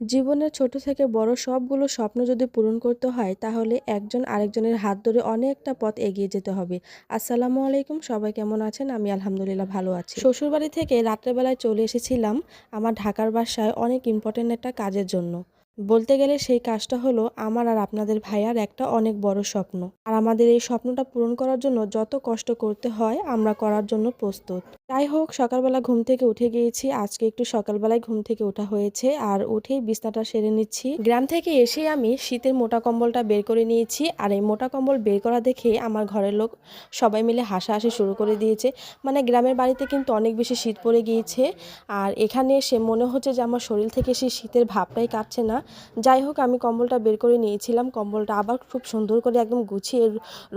জীবনের ছোট থেকে বড় সবগুলো স্বপ্ন যদি পূরণ করতে হয়, তাহলে একজন আরেকজনের হাত ধরে অনেকটা পথ এগিয়ে যেতে হবে। আসসালামু আলাইকুম, সবাই কেমন আছেন? আমি আলহামদুলিল্লাহ ভালো আছি। শ্বশুরবাড়ি থেকে রাত্রেবেলায় চলে এসেছিলাম আমার ঢাকার বাসায় অনেক ইম্পর্টেন্ট একটা কাজের জন্য। বলতে গেলে সেই কাজটা হলো আমার আর আপনাদের ভাইয়ার একটা অনেক বড় স্বপ্ন। আর আমাদের এই স্বপ্নটা পূরণ করার জন্য যত কষ্ট করতে হয়, আমরা করার জন্য প্রস্তুত। যাই হোক, সকালবেলা ঘুম থেকে উঠে গিয়েছি। আজকে একটু সকালবেলায় ঘুম থেকে ওঠা হয়েছে আর উঠেই বিছনাটা সেরে নিচ্ছি। গ্রাম থেকে এসে আমি শীতের মোটা কম্বলটা বের করে নিয়েছি আর এই মোটা কম্বল বের করা দেখে আমার ঘরের লোক সবাই মিলে হাসাহাসি শুরু করে দিয়েছে। মানে গ্রামের বাড়িতে কিন্তু অনেক বেশি শীত পড়ে গিয়েছে আর এখানে এসে মনে হচ্ছে যে আমার শরীর থেকে সেই শীতের ভাবটাই কাটছে না। যাই হোক, আমি কম্বলটা বের করে নিয়েছিলাম। কম্বলটা আবার খুব সুন্দর করে একদম গুছিয়ে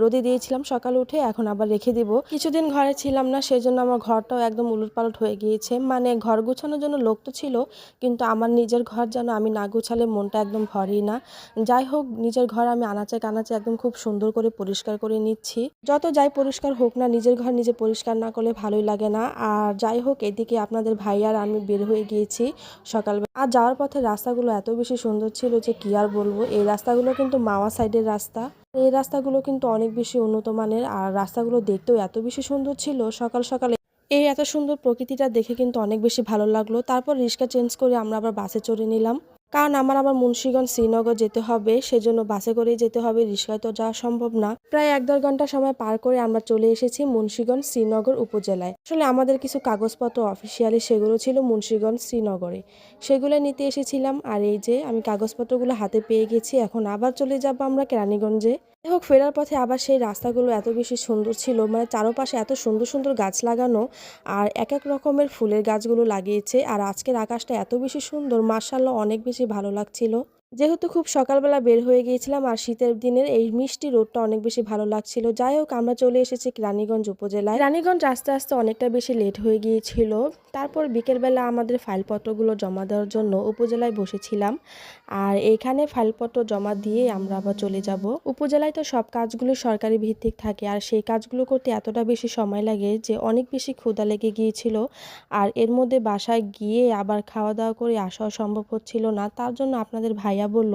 রোদে দিয়েছিলাম সকালে উঠে। এখন আবার রেখে দিব। কিছুদিন ঘরে ছিলাম না, সেজন্য আমার ঘরটাও একদম উলটপালট হয়ে গিয়েছে। মানে ঘর গুছানোর জন্য লোক তো ছিল, কিন্তু আমার নিজের ঘর যেন আমি না গুছালে মনটা একদম ভরেই না। যাই হোক, নিজের ঘর আমি আনাচে কানাচে একদম খুব সুন্দর করে পরিষ্কার করে নিচ্ছি। যত যাই পরিষ্কার হোক না, নিজের ঘর নিজে পরিষ্কার না করলে ভালোই লাগে না। আর যাই হোক, এদিকে আপনাদের ভাই আর আমি বের হয়ে গিয়েছি সকালবেলা। আর যাওয়ার পথে রাস্তাগুলো এত বেশি সুন্দর ছিল যে কি আর বলব, এই রাস্তাগুলো কিন্তু মাওয়া সাইডের রাস্তা। এই রাস্তাগুলো কিন্তু অনেক বেশি উন্নত মানের, আর রাস্তাগুলো দেখতেও এত বেশি সুন্দর ছিল। সকাল সকালে এই এত সুন্দর প্রকৃতিটা দেখে কিন্তু অনেক বেশি ভালো লাগল। তারপর রিক্সা চেঞ্জ করে আমরা আবার বাসে চড়ে নিলাম। কারণ আমার আবার মুন্সীগঞ্জ শ্রীনগর যেতে হবে, সেজন্য বাসে করেই যেতে হবে, রিক্সায় তো যাওয়া সম্ভব না। প্রায় এক দেড় ঘণ্টা সময় পার করে আমরা চলে এসেছি মুন্সীগঞ্জ শ্রীনগর উপজেলায়। আসলে আমাদের কিছু কাগজপত্র অফিসিয়ালি সেগুলো ছিল মুন্সীগঞ্জ শ্রীনগরে। সেগুলো নিতে এসেছিলাম, আর এই যে আমি কাগজপত্রগুলো হাতে পেয়ে গেছি, এখন আবার চলে যাব আমরা কেরানীগঞ্জে। যাই হোক, ফেরার পথে আবার সেই রাস্তাগুলো এত বেশি সুন্দর ছিল মানে চারপাশে এত সুন্দর সুন্দর গাছ লাগানো, আর এক এক রকমের ফুলের গাছগুলো লাগিয়েছে, আর আজকের আকাশটা এত বেশি সুন্দর মার্শাল্লাহ অনেক বেশি ভালো লাগছিল। যেহেতু খুব সকালবেলা বের হয়ে গিয়েছিলাম আর শীতের দিনের এই মিষ্টি রোডটা অনেক বেশি ভালো লাগছিল, যাই হোক আমরা চলে এসেছি রানীগঞ্জ উপজেলায়। রানীগঞ্জ আস্তে আস্তে অনেকটা বেশি লেট হয়ে গিয়েছিল, তারপর বিকেলবেলা আমাদের ফাইলপত্রগুলো জমা দেওয়ার জন্য উপজেলায় বসেছিলাম আর এইখানে ফাইলপত্র জমা দিয়ে আমরা আবার চলে যাব। উপজেলায় তো সব কাজগুলো সরকারি ভিত্তিক থাকে আর সেই কাজগুলো করতে এতটা বেশি সময় লাগে যে অনেক বেশি ক্ষুদা লেগে গিয়েছিল আর এর মধ্যে বাসায় গিয়ে আবার খাওয়া দাওয়া করে আসাও সম্ভব হচ্ছিল না, তার জন্য আপনাদের ভাইয়া বলল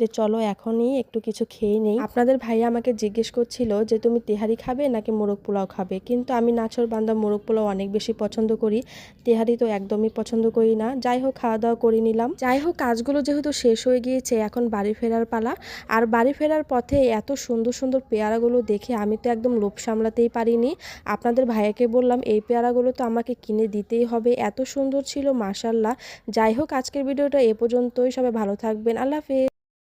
যে, চলো এখনই একটু কিছু খেয়ে নেই। আপনাদের ভাইয়া আমাকে জিজ্ঞেস করছিল যে, তুমি তেহারি খাবে নাকি মোরগ পোলাও খাবে? কিন্তু আমি নাছর বান্দা মোরগ পোলাও অনেক বেশি পছন্দ করি। তেহারি তো একদমই পছন্দ করি না। যাই হোক খাওয়া দাওয়া করে নিলাম। যাই হোক, কাজগুলো যেহেতু শেষ হয়ে গিয়েছে, এখন বাড়ি ফেরার পালা। আর বাড়ি ফেরার পথে এত সুন্দর সুন্দর পেয়ারাগুলো দেখে আমি তো একদম লোভ সামলাতেই পারিনি। আপনাদের ভাইয়াকে বললাম, এই পেয়ারাগুলো তো আমাকে কিনে দিতেই হবে। এত সুন্দর ছিল মাসাল্লাহ যাই হোক, আজকের ভিডিওটা এ পর্যন্তই। সবাই ভালো থাকবেন। আল্লাহ হাফেজ